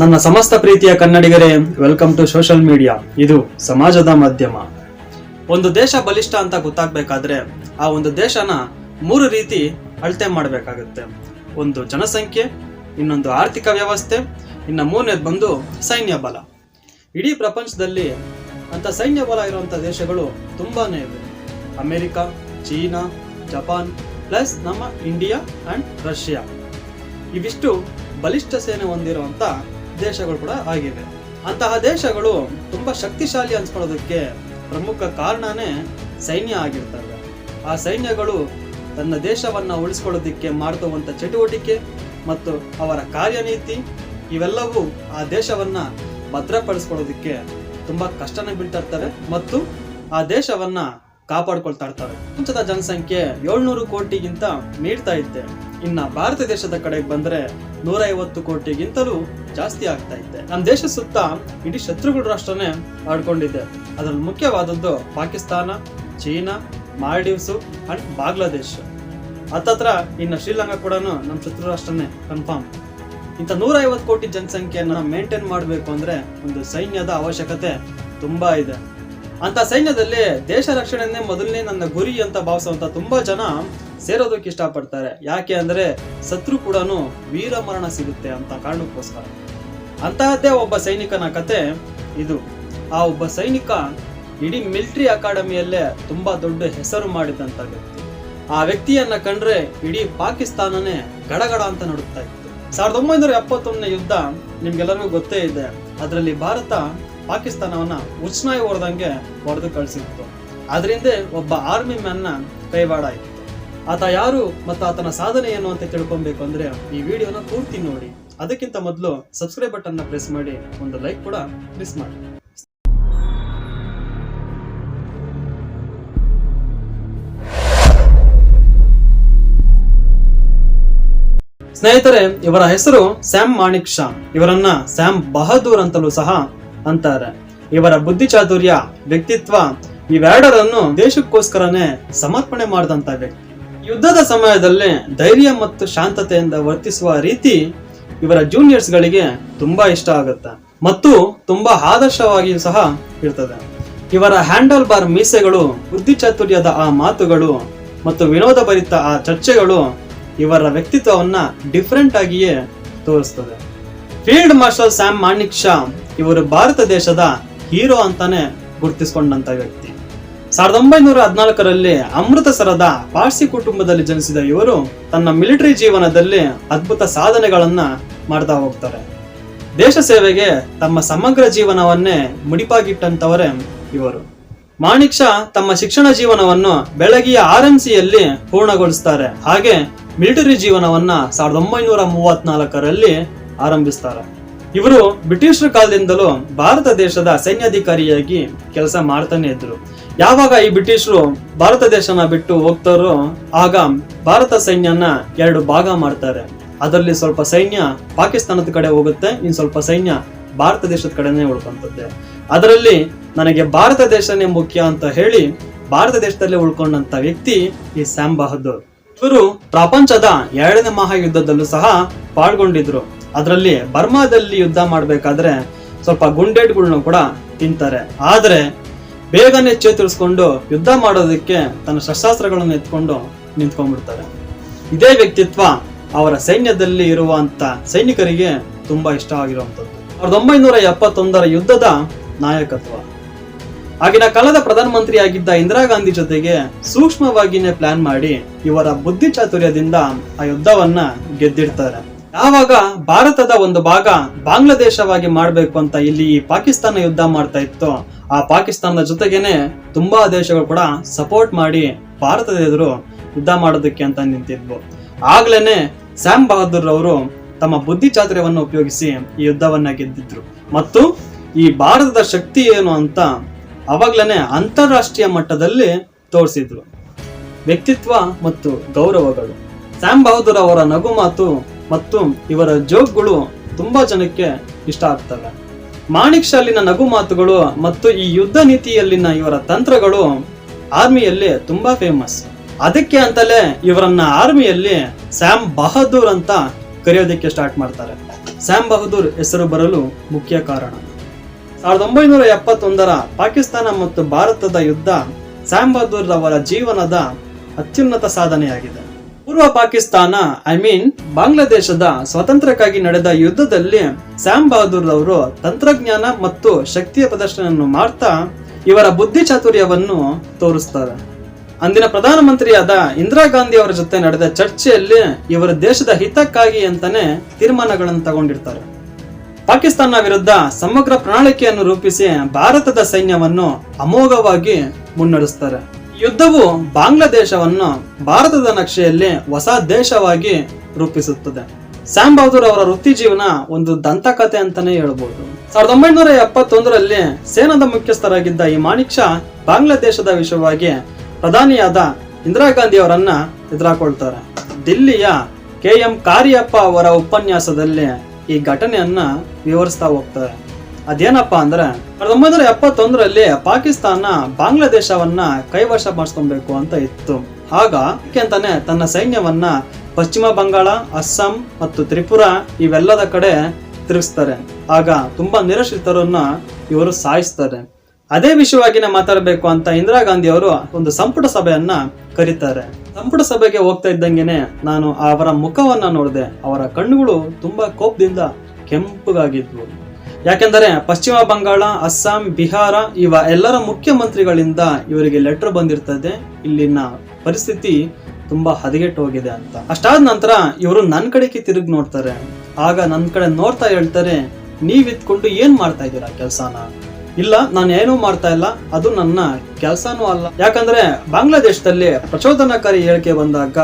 ನನ್ನ ಸಮಸ್ತ ಪ್ರೀತಿಯ ಕನ್ನಡಿಗರೇ ವೆಲ್ಕಮ್ ಟು ಸೋಷಲ್ ಮೀಡಿಯಾ ಇದು ಸಮಾಜದ ಮಾಧ್ಯಮ. ಒಂದು ದೇಶ ಬಲಿಷ್ಠ ಅಂತ ಗೊತ್ತಾಗ್ಬೇಕಾದ್ರೆ, ಆ ಒಂದು ದೇಶನ ಮೂರು ರೀತಿ ಅಳತೆ ಮಾಡಬೇಕಾಗುತ್ತೆ. ಒಂದು ಜನಸಂಖ್ಯೆ, ಇನ್ನೊಂದು ಆರ್ಥಿಕ ವ್ಯವಸ್ಥೆ, ಇನ್ನು ಮೂರನೇದು ಬಂದು ಸೈನ್ಯ ಬಲ. ಇಡೀ ಪ್ರಪಂಚದಲ್ಲಿ ಅಂಥ ಸೈನ್ಯ ಬಲ ಇರುವಂಥ ದೇಶಗಳು ತುಂಬಾನೇ ಇವೆ. ಅಮೆರಿಕ, ಚೀನಾ, ಜಪಾನ್, ಪ್ಲಸ್ ನಮ್ಮ ಇಂಡಿಯಾ ಆ್ಯಂಡ್ ರಷ್ಯಾ. ಇವಿಷ್ಟು ಬಲಿಷ್ಠ ಸೇನೆ ಹೊಂದಿರುವಂತ ದೇಶಗಳು ಕೂಡ ಆಗಿವೆ. ಅಂತಹ ದೇಶಗಳು ತುಂಬಾ ಶಕ್ತಿಶಾಲಿ ಅನ್ಸ್ಕೊಳ್ಳೋದಕ್ಕೆ ಪ್ರಮುಖ ಕಾರಣನೇ ಸೈನ್ಯ ಆಗಿರ್ತವೆ. ಆ ಸೈನ್ಯಗಳು ತನ್ನ ದೇಶವನ್ನ ಉಳಿಸ್ಕೊಳ್ಳೋದಕ್ಕೆ ಮಾಡ್ತವಂಥ ಚಟುವಟಿಕೆ ಮತ್ತು ಅವರ ಕಾರ್ಯನೀತಿ, ಇವೆಲ್ಲವೂ ಆ ದೇಶವನ್ನ ಭದ್ರಪಡಿಸ್ಕೊಳ್ಳೋದಕ್ಕೆ ತುಂಬಾ ಕಷ್ಟನ ಬೀಳ್ತಾ ಮತ್ತು ಆ ದೇಶವನ್ನ ಕಾಪಾಡ್ಕೊಳ್ತಾ ಇರ್ತಾರೆ. ಪ್ರಪಂಚದ ಜನಸಂಖ್ಯೆ ಏಳ್ನೂರು ಕೋಟಿಗಿಂತ ಮೀರ್ತಾ ಇದ್ದೆ ಇನ್ನ ಭಾರತ ದೇಶದ ಕಡೆಗೆ ಬಂದ್ರೆ ನೂರ ಐವತ್ತು ಕೋಟಿಗಿಂತಲೂ ಜಾಸ್ತಿ ಆಗ್ತಾ ಇದೆ ನಮ್ಮ ದೇಶ ಸುತ್ತ ಇಡೀ ಶತ್ರುಗಳ ರಾಷ್ಟ್ರನೇ ಆಡ್ಕೊಂಡಿದೆ. ಅದ್ರಲ್ಲಿ ಮುಖ್ಯವಾದದ್ದು Pakistan, China, Maldives and Bangladesh. ಹತ್ತತ್ರ ಇನ್ನು ಶ್ರೀಲಂಕಾ ಕೂಡ ನಮ್ಮ ಶತ್ರು ರಾಷ್ಟ್ರನೇ ಕನ್ಫರ್ಮ್. ಇಂಥ ನೂರ ಐವತ್ತು ಕೋಟಿ ಜನಸಂಖ್ಯೆಯನ್ನು ಮೇಂಟೈನ್ ಮಾಡಬೇಕು ಅಂದರೆ ಒಂದು ಸೈನ್ಯದ ಅವಶ್ಯಕತೆ ತುಂಬ ಇದೆ. ಅಂತ ಸೈನ್ಯದಲ್ಲಿ ದೇಶ ರಕ್ಷಣೆನೇ ಮೊದಲನೇ ನನ್ನ ಗುರಿ ಅಂತ ಭಾವಿಸುವಂತ ತುಂಬಾ ಜನ ಸೇರೋದಕ್ಕೆ ಇಷ್ಟಪಡ್ತಾರೆ. ಯಾಕೆ ಅಂದ್ರೆ ಶತ್ರು ಕೂಡ ವೀರ ಮರಣ ಸಿಗುತ್ತೆ ಅಂತ ಕಾರಣಕ್ಕೋಸ್ಕರ. ಅಂತಹದ್ದೇ ಒಬ್ಬ ಸೈನಿಕನ ಕತೆ ಇದು. ಆ ಒಬ್ಬ ಸೈನಿಕ ಇಡೀ ಮಿಲಿಟರಿ ಅಕಾಡೆಮಿಯಲ್ಲೇ ತುಂಬಾ ದೊಡ್ಡ ಹೆಸರು ಮಾಡಿದಂತ ವ್ಯಕ್ತಿ. ಆ ವ್ಯಕ್ತಿಯನ್ನ ಕಂಡ್ರೆ ಇಡೀ ಪಾಕಿಸ್ತಾನನೇ ಗಡಗಡ ಅಂತ ನಡುತ್ತಾ ಇತ್ತು. ಸಾವಿರದ ಒಂಬೈನೂರ ಎಪ್ಪತ್ತೊಂದನೇ ಯುದ್ಧ ನಿಮ್ಗೆಲ್ಲರಿಗೂ ಗೊತ್ತೇ ಇದೆ. ಅದರಲ್ಲಿ ಭಾರತ ಪಾಕಿಸ್ತಾನವನ್ನ ಉಚ್ನಾಯಿ ಹೊಡೆದಂಗೆ ಹೊಡೆದು ಕಳಿಸಿತ್ತು. ಅದರಿಂದ ಒಬ್ಬ ಆರ್ಮಿ ಮ್ಯಾನ್ನ ಕೈವಾಡ ಆಯ್ತು. ಆತ ಯಾರು ಮತ್ತು ಆತನ ಸಾಧನೆ ಏನು ಅಂತ ತಿಳ್ಕೊಬೇಕು ಅಂದ್ರೆ ಈ ವಿಡಿಯೋನ ಪೂರ್ತಿ ನೋಡಿ. ಅದಕ್ಕಿಂತ ಮೊದಲು ಸಬ್ಸ್ಕ್ರೈಬ್ ಬಟನ್ನ ಪ್ರೆಸ್ ಮಾಡಿ, ಒಂದು ಲೈಕ್ ಕೂಡ ಮಿಸ್ ಮಾಡಿ. ಸ್ನೇಹಿತರೆ, ಇವರ ಹೆಸರು ಸ್ಯಾಮ್ ಮಾಣಿಕ್ ಶಾ ಇವರನ್ನ ಸ್ಯಾಮ್ ಬಹದ್ದೂರ್ ಅಂತಲೂ ಸಹ ಅಂತಾರೆ. ಇವರ ಬುದ್ಧಿ ಚಾತುರ್ಯ ವ್ಯಕ್ತಿತ್ವ ಇವೆರಡರನ್ನು ದೇಶಕ್ಕೋಸ್ಕರನೇ ಸಮರ್ಪಣೆ ಮಾಡಿದಂತ ವ್ಯಕ್ತಿ ಯುದ್ಧದ ಸಮಯದಲ್ಲಿ ಧೈರ್ಯ ಮತ್ತು ಶಾಂತತೆಯಿಂದ ವರ್ತಿಸುವ ರೀತಿ ಇವರ ಜೂನಿಯರ್ಸ್ ಗಳಿಗೆ ತುಂಬಾ ಇಷ್ಟ ಆಗುತ್ತೆ ಮತ್ತು ತುಂಬಾ ಆದರ್ಶವಾಗಿಯೂ ಸಹ ಇರ್ತದೆ. ಇವರ ಹ್ಯಾಂಡಲ್ ಬಾರ್ ಮೀಸೆಗಳು ಬುದ್ಧಿ ಚಾತುರ್ಯದ ಆ ಮಾತುಗಳು ಮತ್ತು ವಿನೋದ ಆ ಚರ್ಚೆಗಳು ಇವರ ವ್ಯಕ್ತಿತ್ವವನ್ನ ಡಿಫ್ರೆಂಟ್ ಆಗಿಯೇ ತೋರಿಸ್ತದೆ. Field marshal Sam Manekshaw ಇವರು ಭಾರತ ದೇಶದ ಹೀರೋ ಅಂತಾನೆ ಗುರುತಿಸಿಕೊಂಡಂತ ವ್ಯಕ್ತಿ. ಸಾವಿರದ ಒಂಬೈನೂರ ಹದಿನಾಲ್ಕರಲ್ಲಿ ಅಮೃತಸರದ ಪಾರ್ಸಿ ಕುಟುಂಬದಲ್ಲಿ ಜನಿಸಿದ ಇವರು ತನ್ನ ಮಿಲಿಟರಿ ಜೀವನದಲ್ಲಿ ಅದ್ಭುತ ಸಾಧನೆಗಳನ್ನ ಮಾಡ್ತಾ ಹೋಗ್ತಾರೆ. ದೇಶ ಸೇವೆಗೆ ತಮ್ಮ ಸಮಗ್ರ ಜೀವನವನ್ನೇ ಮುಡಿಪಾಗಿಟ್ಟಂತವರೇ ಇವರು. ಮಾಣಿಕ್ ಶಾ ತಮ್ಮ ಶಿಕ್ಷಣ ಜೀವನವನ್ನು ಬೆಳಗಿಯ ಆರ್ ಎಂ ಸಿಯಲ್ಲಿ ಪೂರ್ಣಗೊಳಿಸ್ತಾರೆ. ಹಾಗೆ ಮಿಲಿಟರಿ ಜೀವನವನ್ನ ಸಾವಿರದ ಒಂಬೈನೂರ ಮೂವತ್ನಾಲ್ಕರಲ್ಲಿ ಆರಂಭಿಸ್ತಾರೆ. ಇವರು ಬ್ರಿಟಿಷರ ಕಾಲದಿಂದಲೂ ಭಾರತ ದೇಶದ ಸೈನ್ಯಾಧಿಕಾರಿಯಾಗಿ ಕೆಲಸ ಮಾಡ್ತಾನೆ ಇದ್ರು. ಯಾವಾಗ ಈ ಬ್ರಿಟಿಷರು ಭಾರತ ದೇಶನ ಬಿಟ್ಟು ಹೋಗ್ತಾರೋ ಆಗ ಭಾರತ ಸೈನ್ಯನ ಎರಡು ಭಾಗ ಮಾಡ್ತಾರೆ. ಅದರಲ್ಲಿ ಸ್ವಲ್ಪ ಸೈನ್ಯ ಪಾಕಿಸ್ತಾನದ ಕಡೆ ಹೋಗುತ್ತೆ, ಇನ್ ಸ್ವಲ್ಪ ಸೈನ್ಯ ಭಾರತ ದೇಶದ ಕಡೆನೇ ಉಳ್ಕೊಂತದ್ದೆ. ಅದರಲ್ಲಿ ನನಗೆ ಭಾರತ ದೇಶನೇ ಮುಖ್ಯ ಅಂತ ಹೇಳಿ ಭಾರತ ದೇಶದಲ್ಲಿ ಉಳ್ಕೊಂಡಂತ ವ್ಯಕ್ತಿ ಈ ಸ್ಯಾಮ್ ಬಹದ್ದೂರ್. ಇವರು ಪ್ರಪಂಚದ ಎರಡನೇ ಮಹಾಯುದ್ಧದಲ್ಲೂ ಸಹ ಪಾಲ್ಗೊಂಡಿದ್ರು. ಅದರಲ್ಲಿ ಬರ್ಮಾದಲ್ಲಿ ಯುದ್ಧ ಮಾಡಬೇಕಾದ್ರೆ ಸ್ವಲ್ಪ ಗುಂಡೇಟ್ಗಳ್ನು ಕೂಡ ತಿಂತಾರೆ. ಆದರೆ ಬೇಗನೆ ಚೇತರಿಸ್ಕೊಂಡು ಯುದ್ಧ ಮಾಡೋದಕ್ಕೆ ತನ್ನ ಶಸ್ತ್ರಾಸ್ತ್ರಗಳನ್ನು ಎತ್ಕೊಂಡು ನಿಂತ್ಕೊಂಡ್ಬಿಡ್ತಾರೆ. ಇದೇ ವ್ಯಕ್ತಿತ್ವ ಅವರ ಸೈನ್ಯದಲ್ಲಿ ಇರುವಂತ ಸೈನಿಕರಿಗೆ ತುಂಬಾ ಇಷ್ಟ ಆಗಿರುವಂತದ್ದು ಸಾವಿರದ ಒಂಬೈನೂರ ಎಪ್ಪತ್ತೊಂದರ ಯುದ್ಧದ ನಾಯಕತ್ವ. ಆಗಿನ ಕಾಲದ ಪ್ರಧಾನಮಂತ್ರಿಯಾಗಿದ್ದ ಇಂದಿರಾ ಗಾಂಧಿ ಜೊತೆಗೆ ಸೂಕ್ಷ್ಮವಾಗಿನೇ ಪ್ಲಾನ್ ಮಾಡಿ ಇವರ ಬುದ್ಧಿ ಚಾತುರ್ಯದಿಂದ ಆ ಯುದ್ಧವನ್ನ ಗೆದ್ದಿರ್ತಾರೆ ಯಾವಾಗ ಭಾರತದ ಒಂದು ಭಾಗ ಬಾಂಗ್ಲಾದೇಶವಾಗಿ ಮಾಡಬೇಕು ಅಂತ ಇಲ್ಲಿ ಪಾಕಿಸ್ತಾನ ಯುದ್ಧ ಮಾಡ್ತಾ ಇತ್ತು, ಆ ಪಾಕಿಸ್ತಾನದ ಜೊತೆಗೇನೆ ತುಂಬಾ ದೇಶಗಳು ಕೂಡ ಸಪೋರ್ಟ್ ಮಾಡಿ ಭಾರತದ ಎದುರು ಯುದ್ಧ ಮಾಡೋದಕ್ಕೆ ಅಂತ ನಿಂತಿದ್ವು. ಆಗ್ಲೇನೆ ಸ್ಯಾಮ್ ಬಹದ್ದೂರ್ ಅವರು ತಮ್ಮ ಬುದ್ಧಿ ಚಾತುರ್ಯವನ್ನು ಉಪಯೋಗಿಸಿ ಈ ಯುದ್ಧವನ್ನ ಗೆದ್ದಿದ್ರು. ಮತ್ತು ಈ ಭಾರತದ ಶಕ್ತಿ ಏನು ಅಂತ ಅವಾಗ್ಲೇನೆ ಅಂತಾರಾಷ್ಟ್ರೀಯ ಮಟ್ಟದಲ್ಲಿ ತೋರಿಸಿದ್ರು. ವ್ಯಕ್ತಿತ್ವ ಮತ್ತು ಗೌರವಗಳು. ಸ್ಯಾಮ್ ಬಹದ್ದೂರ್ ಅವರ ನಗು ಮಾತು ಮತ್ತು ಇವರ ಜೋಕ್ಗಳು ತುಂಬಾ ಜನಕ್ಕೆ ಇಷ್ಟ ಆಗ್ತವೆ. ಮಾಣಿಕ್ ಶಾಲಿನ ನಗು ಮಾತುಗಳು ಮತ್ತು ಈ ಯುದ್ಧ ನೀತಿಯಲ್ಲಿನ ಇವರ ತಂತ್ರಗಳು ಆರ್ಮಿಯಲ್ಲಿ ತುಂಬಾ ಫೇಮಸ್ ಅದಕ್ಕೆ ಅಂತಲೇ ಇವರನ್ನ ಆರ್ಮಿಯಲ್ಲಿ ಸ್ಯಾಮ್ ಬಹದ್ದೂರ್ ಅಂತ ಕರೆಯೋದಕ್ಕೆ ಸ್ಟಾರ್ಟ್ ಮಾಡ್ತಾರೆ. ಸ್ಯಾಮ್ ಬಹದ್ದೂರ್ ಹೆಸರು ಬರಲು ಮುಖ್ಯ ಕಾರಣ. ಸಾವಿರದ ಒಂಬೈನೂರ ಎಪ್ಪತ್ತೊಂದರ ಪಾಕಿಸ್ತಾನ ಮತ್ತು ಭಾರತದ ಯುದ್ಧ ಸ್ಯಾಮ್ ಬಹದ್ದೂರ್ ಅವರ ಜೀವನದ ಅತ್ಯುನ್ನತ ಸಾಧನೆಯಾಗಿದೆ. ಪೂರ್ವ ಪಾಕಿಸ್ತಾನ ಐ ಮೀನ್ ಬಾಂಗ್ಲಾದೇಶದ ಸ್ವಾತಂತ್ರ್ಯಕ್ಕಾಗಿ ನಡೆದ ಯುದ್ಧದಲ್ಲಿ ಸ್ಯಾಮ್ ಬಹದ್ದೂರ್ ಅವರು ತಂತ್ರಜ್ಞಾನ ಮತ್ತು ಶಕ್ತಿಯ ಪ್ರದರ್ಶನವನ್ನು ಮಾಡ್ತಾ ಇವರ ಬುದ್ಧಿ ಚಾತುರ್ಯವನ್ನು ತೋರಿಸ್ತಾರೆ. ಅಂದಿನ ಪ್ರಧಾನಮಂತ್ರಿಯಾದ ಇಂದಿರಾ ಗಾಂಧಿ ಅವರ ಜೊತೆ ನಡೆದ ಚರ್ಚೆಯಲ್ಲಿ ಇವರ ದೇಶದ ಹಿತಕ್ಕಾಗಿ ಅಂತಾನೆ ತೀರ್ಮಾನಗಳನ್ನು ತಗೊಂಡಿರ್ತಾರೆ. ಪಾಕಿಸ್ತಾನ ವಿರುದ್ಧ ಸಮಗ್ರ ಪ್ರಣಾಳಿಕೆಯನ್ನು ರೂಪಿಸಿ ಭಾರತದ ಸೈನ್ಯವನ್ನು ಅಮೋಘವಾಗಿ ಮುನ್ನಡೆಸ್ತಾರೆ. ಯುದ್ಧವು ಬಾಂಗ್ಲಾದೇಶವನ್ನು ಭಾರತದ ನಕ್ಷೆಯಲ್ಲಿ ಹೊಸ ದೇಶವಾಗಿ ರೂಪಿಸುತ್ತದೆ. ಸ್ಯಾಮ್ ಬಹದ್ದೂರ್ ಅವರ ವೃತ್ತಿ ಜೀವನ ಒಂದು ದಂತಕಥೆ ಅಂತಾನೆ ಹೇಳ್ಬೋದು. ಸಾವಿರದ ಒಂಬೈನೂರ ಎಪ್ಪತ್ತೊಂದರಲ್ಲಿ ಸೇನಾದ ಮುಖ್ಯಸ್ಥರಾಗಿದ್ದ ಈ ಮಾಣಿಕ್ ಶಾ ಬಾಂಗ್ಲಾದೇಶದ ವಿಷಯವಾಗಿ ಪ್ರಧಾನಿಯಾದ ಇಂದಿರಾ ಗಾಂಧಿ ಅವರನ್ನ ಎದುರಾಕೊಳ್ತಾರೆ. ದಿಲ್ಲಿಯ ಕೆ ಎಂ ಕಾರಿಯಪ್ಪ ಅವರ ಉಪನ್ಯಾಸದಲ್ಲಿ ಈ ಘಟನೆಯನ್ನ ವಿವರಿಸ್ತಾ ಹೋಗ್ತಾರೆ. ಅದೇನಪ್ಪ ಅಂದ್ರೆ ಸಾವಿರದ ಒಂಬೈನೂರ ಎಪ್ಪತ್ತೊಂದರಲ್ಲಿ ಪಾಕಿಸ್ತಾನ ಬಾಂಗ್ಲಾದೇಶವನ್ನ ಕೈವಶ ಮಾಡಿಸ್ಕೊಬೇಕು ಅಂತ ಇತ್ತು. ಆಗ ಅಂತಾನೆ ತನ್ನ ಸೈನ್ಯವನ್ನ ಪಶ್ಚಿಮ ಬಂಗಾಳ, ಅಸ್ಸಾಂ ಮತ್ತು ತ್ರಿಪುರ ಇವೆಲ್ಲದ ಕಡೆ ತಿರುಗಿಸ್ತಾರೆ. ಆಗ ತುಂಬಾ ನಿರಾಶ್ರಿತರನ್ನ ಇವರು ಸಾಯಿಸ್ತಾರೆ. ಅದೇ ವಿಷಯವಾಗಿನೇ ಮಾತಾಡಬೇಕು ಅಂತ ಇಂದಿರಾ ಗಾಂಧಿ ಅವರು ಒಂದು ಸಂಪುಟ ಸಭೆಯನ್ನ ಕರೀತಾರೆ. ಸಂಪುಟ ಸಭೆಗೆ ಹೋಗ್ತಾ ಇದ್ದಂಗೆನೆ ನಾನು ಅವರ ಮುಖವನ್ನ ನೋಡಿದೆ. ಅವರ ಕಣ್ಣುಗಳು ತುಂಬಾ ಕೋಪದಿಂದ ಕೆಂಪುಗಾಗಿದ್ವು. ಯಾಕೆಂದರೆ ಪಶ್ಚಿಮ ಬಂಗಾಳ, ಅಸ್ಸಾಂ, ಬಿಹಾರ ಇವ ಎಲ್ಲರ ಮುಖ್ಯಮಂತ್ರಿಗಳಿಂದ ಇವರಿಗೆ ಲೆಟರ್ ಬಂದಿರ್ತದೆ. ಇಲ್ಲಿನ ಪರಿಸ್ಥಿತಿ ತುಂಬಾ ಹದಗೆಟ್ಟು ಹೋಗಿದೆ ಅಂತ. ಅಷ್ಟಾದ ನಂತರ ಇವರು ನನ್ನ ಕಡೆಗೆ ತಿರುಗಿ ನೋಡ್ತಾರೆ. ಆಗ ನನ್ನ ಕಡೆ ನೋಡ್ತಾ ಹೇಳ್ತಾರೆ, ನೀವ್ ಇದ್ಕೊಂಡು ಏನ್ ಮಾಡ್ತಾ ಇದ್ದೀರಾ ಕೆಲ್ಸಾನ? ಇಲ್ಲ, ನಾನು ಏನೂ ಮಾಡ್ತಾ ಇಲ್ಲ, ಅದು ನನ್ನ ಕೆಲಸನೂ ಅಲ್ಲ. ಯಾಕಂದ್ರೆ ಬಾಂಗ್ಲಾದೇಶದಲ್ಲಿ ಪ್ರಚೋದನಕಾರಿ ಹೇಳಿಕೆ ಬಂದಾಗ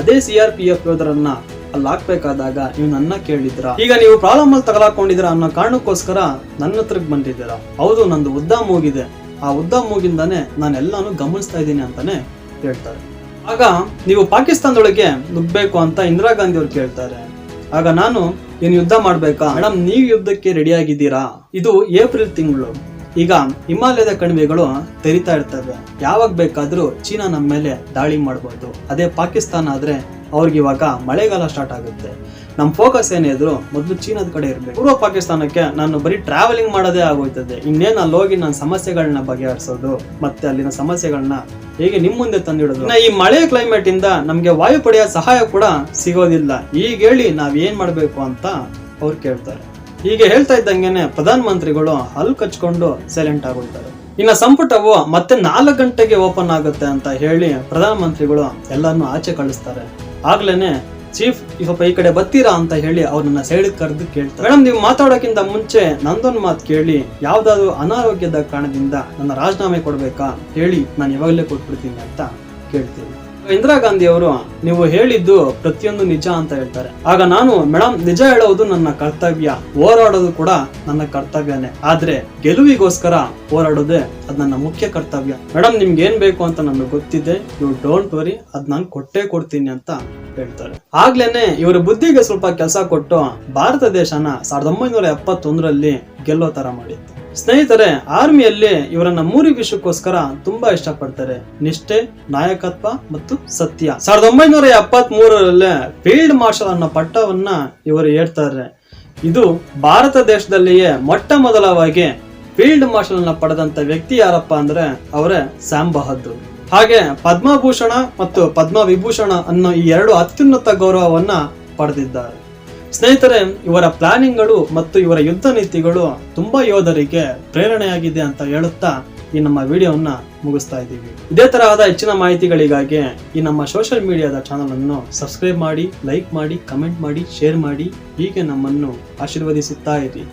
ಅದೇ ಸಿ ಆರ್ ಪಿ ಎಫ್ ಯೋಧರನ್ನ ಅಲ್ಲಿ ಹಾಕ್ಬೇಕಾದಾಗ ನೀವು ನನ್ನ ಕೇಳಿದ್ರ ಈಗ ನೀವು ಪ್ರಾಬ್ಲಮ್ ಅಲ್ಲಿ ತಗಲಾಕೊಂಡಿದ್ರ ಅನ್ನೋ ಕಾರಣಕ್ಕೋಸ್ಕರ ನನ್ನ ಹತ್ರಕ್ ಬಂದಿದ್ದೀರಾ? ಹೌದು, ನಂದು ಉದ್ದ ಮೂಗಿದೆ. ಆ ಉದ್ದ ಮೂಗಿಂದಾನೆ ನಾನು ಎಲ್ಲಾನು ಗಮನಿಸ್ತಾ ಇದ್ದೀನಿ ಅಂತಾನೆ ಹೇಳ್ತಾರೆ. ಆಗ ನೀವು ಪಾಕಿಸ್ತಾನದೊಳಗೆ ನುಗ್ಬೇಕು ಅಂತ ಇಂದಿರಾ ಗಾಂಧಿ ಅವ್ರು ಕೇಳ್ತಾರೆ. ಆಗ ನಾನು ಏನ್ ಯುದ್ಧ ಮಾಡ್ಬೇಕಾ? ಮೇಡಮ್, ನೀವು ಯುದ್ಧಕ್ಕೆ ರೆಡಿ ಆಗಿದ್ದೀರಾ ಇದು ಏಪ್ರಿಲ್ ತಿಂಗಳು. ಈಗ ಹಿಮಾಲಯದ ಕಣಿವೆಗಳು ತೆರಿತಾ ಇರ್ತವೆ. ಯಾವಾಗ ಬೇಕಾದ್ರೂ ಚೀನಾ ನಮ್ಮ ಮೇಲೆ ದಾಳಿ ಮಾಡಬಹುದು ಅದೇ ಪಾಕಿಸ್ತಾನ ಆದ್ರೆ ಅವ್ರಿಗೆ ಇವಾಗ ಮಳೆಗಾಲ ಸ್ಟಾರ್ಟ್ ಆಗುತ್ತೆ. ನಮ್ಮ ಫೋಕಸ್ ಏನಿದ್ರು ಮೊದಲು ಚೀನಾದ ಕಡೆ ಇರಬೇಕು. ಪೂರ್ವ ಪಾಕಿಸ್ತಾನಕ್ಕೆ ನಾನು ಬರೀ ಟ್ರಾವೆಲಿಂಗ್ ಮಾಡೋದೇ ಆಗೋಯ್ತದೆ. ಇನ್ನೇನು ಅಲ್ಲಿ ಹೋಗಿ ನನ್ನ ಸಮಸ್ಯೆಗಳನ್ನ ಬಗೆಹರಿಸೋದು, ಮತ್ತೆ ಅಲ್ಲಿನ ಸಮಸ್ಯೆಗಳನ್ನ ಹೇಗೆ ನಿಮ್ಮ ಮುಂದೆ ತಂದಿಡೋದು? ಈ ಮಳೆ ಕ್ಲೈಮೇಟ್ ಇಂದ ನಮ್ಗೆ ವಾಯುಪಡೆಯ ಸಹಾಯ ಕೂಡ ಸಿಗೋದಿಲ್ಲ. ಈಗ ಹೇಳಿ ನಾವ್ ಏನ್ ಮಾಡ್ಬೇಕು ಅಂತ ಅವ್ರು ಕೇಳ್ತಾರೆ. ಹೀಗೆ ಹೇಳ್ತಾ ಇದ್ದಂಗೆನೆ ಪ್ರಧಾನ ಮಂತ್ರಿಗಳು ಹಲ್ಲು ಕಚ್ಕೊಂಡು ಸೈಲೆಂಟ್ ಆಗೋಗ್ತಾರೆ ಇನ್ನ ಸಂಪುಟವು ಮತ್ತೆ ನಾಲ್ಕು ಗಂಟೆಗೆ ಓಪನ್ ಆಗುತ್ತೆ ಅಂತ ಹೇಳಿ ಪ್ರಧಾನ ಮಂತ್ರಿಗಳು ಎಲ್ಲರನ್ನು ಆಚೆ ಕಳಿಸ್ತಾರೆ. ಆಗ್ಲೇನೆ, ಚೀಫ್, ಸ್ವಲ್ಪ ಈ ಕಡೆ ಬರ್ತೀರಾ ಅಂತ ಹೇಳಿ ಅವ್ರನ್ನ ಸೈಡ್ ಕರೆದು ಕೇಳ್ತಾರೆ. ಮೇಡಮ್, ನೀವು ಮಾತಾಡೋಕ್ಕಿಂತ ಮುಂಚೆ ನಂದೊಂದು ಮಾತು ಕೇಳಿ, ಯಾವ್ದಾದ್ರು ಅನಾರೋಗ್ಯದ ಕಾರಣದಿಂದ ನನ್ನ ರಾಜೀನಾಮೆ ಕೊಡ್ಬೇಕಾ? ಹೇಳಿ ನಾನು ಇವಾಗಲೇ ಕೊಟ್ಬಿಡ್ತೀನಿ ಅಂತ ಕೇಳ್ತೀನಿ. ಇಂದಿರಾ ಗಾಂಧಿ ಅವರು ನೀವು ಹೇಳಿದ್ದು ಪ್ರತಿಯೊಂದು ನಿಜ ಅಂತ ಹೇಳ್ತಾರೆ. ಆಗ ನಾನು ಮೇಡಮ್ ನಿಜ ಹೇಳೋದು ನನ್ನ ಕರ್ತವ್ಯ. ಹೋರಾಡೋದು ಕೂಡ ನನ್ನ ಕರ್ತವ್ಯನೇ. ಆದ್ರೆ ಗೆಲುವಿಗೋಸ್ಕರ ಹೋರಾಡೋದೆ ಅದ್ ನನ್ನ ಮುಖ್ಯ ಕರ್ತವ್ಯ. ಮೇಡಮ್ ನಿಮ್ಗೆ ಏನ್ ಬೇಕು ಅಂತ ನನಗೆ ಗೊತ್ತಿದೆ. ಯು ಡೋಂಟ್ ವರಿ ಅದ್ ನಾನು ಕೊಟ್ಟೇ ಕೊಡ್ತೀನಿ ಅಂತ ಹೇಳ್ತಾರೆ. ಆಗ್ಲೇನೆ ಇವರ ಬುದ್ಧಿಗೆ ಸ್ವಲ್ಪ ಕೆಲಸ ಕೊಟ್ಟು ಭಾರತ ದೇಶನ ಸಾವಿರದ ಒಂಬೈನೂರ ಎಪ್ಪತ್ತೊಂದರಲ್ಲಿ ಗೆಲ್ಲೋ ತರ ಮಾಡಿತ್ತು ಸ್ನೇಹಿತರೆ, ಆರ್ಮಿಯಲ್ಲಿ ಇವರನ್ನ ಮೂರು ವಿಷಯಕ್ಕೋಸ್ಕರ ತುಂಬಾ ಇಷ್ಟಪಡ್ತಾರೆ. ನಿಷ್ಠೆ, ನಾಯಕತ್ವ ಮತ್ತು ಸತ್ಯ. ಸಾವಿರದ ಒಂಬೈನೂರ ಎಪ್ಪತ್ತ್ ಮೂರರಲ್ಲಿ ಫೀಲ್ಡ್ ಮಾರ್ಷಲ್ ಅನ್ನೋ ಪಟ್ಟವನ್ನ ಇವರು ಹೇಳ್ತಾರೆ ಇದು ಭಾರತ ದೇಶದಲ್ಲಿಯೇ ಮೊಟ್ಟ ಮೊದಲವಾಗಿ ಫೀಲ್ಡ್ ಮಾರ್ಷಲ್ ಅನ್ನ ಪಡೆದಂತ ವ್ಯಕ್ತಿ ಯಾರಪ್ಪ ಅಂದ್ರೆ ಅವರೇ ಸ್ಯಾಮ್ ಬಹದ್ದೂರ್. ಹಾಗೆ ಪದ್ಮಭೂಷಣ ಮತ್ತು ಪದ್ಮ ವಿಭೂಷಣ ಅನ್ನೋ ಈ ಎರಡು ಅತ್ಯುನ್ನತ ಗೌರವವನ್ನ ಪಡೆದಿದ್ದಾರೆ. ಸ್ನೇಹಿತರೆ, ಇವರ ಪ್ಲಾನಿಂಗ್ಗಳು ಮತ್ತು ಇವರ ಯುದ್ಧ ನೀತಿಗಳು ತುಂಬಾ ಯೋಧರಿಗೆ ಪ್ರೇರಣೆಯಾಗಿದೆ ಅಂತ ಹೇಳುತ್ತಾ ಈ ನಮ್ಮ ವಿಡಿಯೋವನ್ನ ಮುಗಿಸ್ತಾ ಇದ್ದೀವಿ. ಇದೇ ತರಹದ ಹೆಚ್ಚಿನ ಮಾಹಿತಿಗಳಿಗಾಗಿ ಈ ನಮ್ಮ ಸೋಷಿಯಲ್ ಮೀಡಿಯಾದ ಚಾನಲ್ ಅನ್ನು ಸಬ್ಸ್ಕ್ರೈಬ್ ಮಾಡಿ ಲೈಕ್ ಮಾಡಿ ಕಮೆಂಟ್ ಮಾಡಿ ಶೇರ್ ಮಾಡಿ, ಹೀಗೆ ನಮ್ಮನ್ನು ಆಶೀರ್ವದಿಸುತ್ತಾ ಇರಿ.